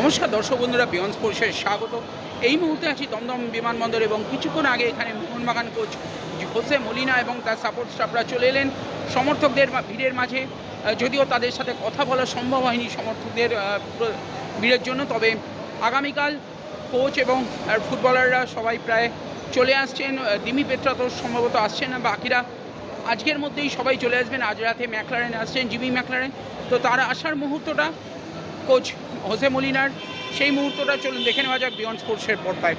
নমস্কার দর্শক বন্ধুরা বিয়ন্ড স্পোর্টসের স্বাগত। এই মুহূর্তে আছি দমদম বিমানবন্দর এবং কিছুক্ষণ আগে এখানে মোহনবাগান কোচ হোসে মলিনা এবং তার সাপোর্ট স্টাফরা চলে এলেন সমর্থকদের ভিড়ের মাঝে। যদিও তাদের সাথে কথা বলা সম্ভব হয়নি সমর্থকদের ভিড়ের জন্য, তবে আগামীকাল কোচ এবং ফুটবলাররা সবাই প্রায় চলে আসছেন। দিমি পেট্রা তো সম্ভবত আসছেন না, বাকিরা আজকের মধ্যেই সবাই চলে আসবেন। আজ রাতে ম্যাকলারেন আসছেন, জিমি ম্যাকলারেন। তো তার আসার মুহূর্তটা কোচ হোসে মলিনার সেই মুহূর্তটা চলুন দেখে নেওয়া যাক বিয়ন্ড স্পোর্টসের পর্দায়।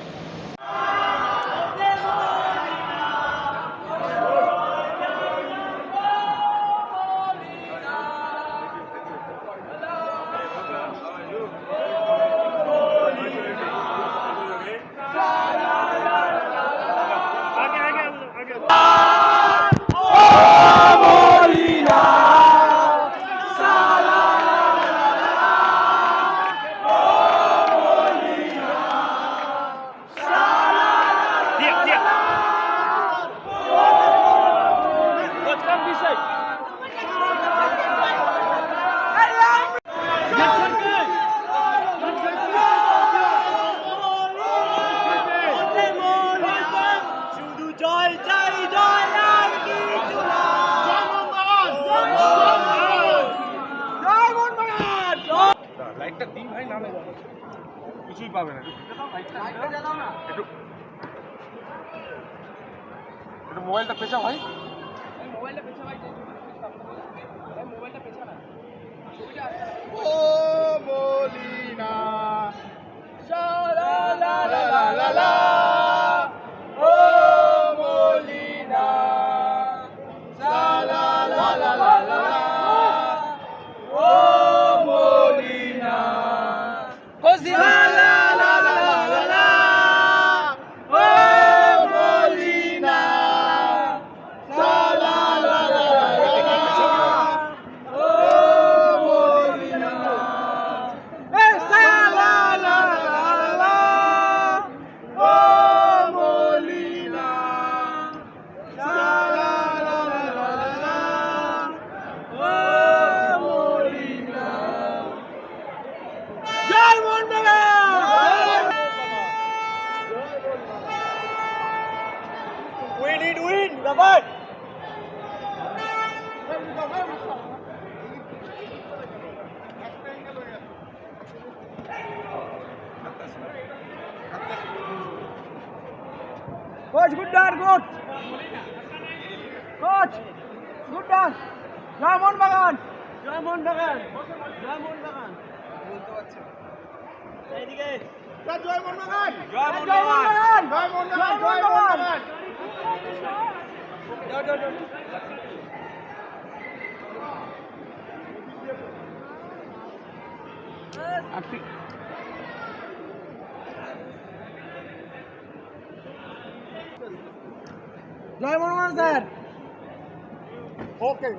কিছুই পাবে না। একটু একটু মোবাইলটা পেছা ভাই। ও উইন ব্যাপার coach good done good coach good done. জয় মোহনবাগান জয় মোহনবাগান জয় মোহনবাগান এইদিকে। জয় মোহনবাগান জয় জয় মোহনবাগান জয় মোহনবাগান জয় মোহনবাগান আপনি জয় মোহনবাগান স্যার। ওকে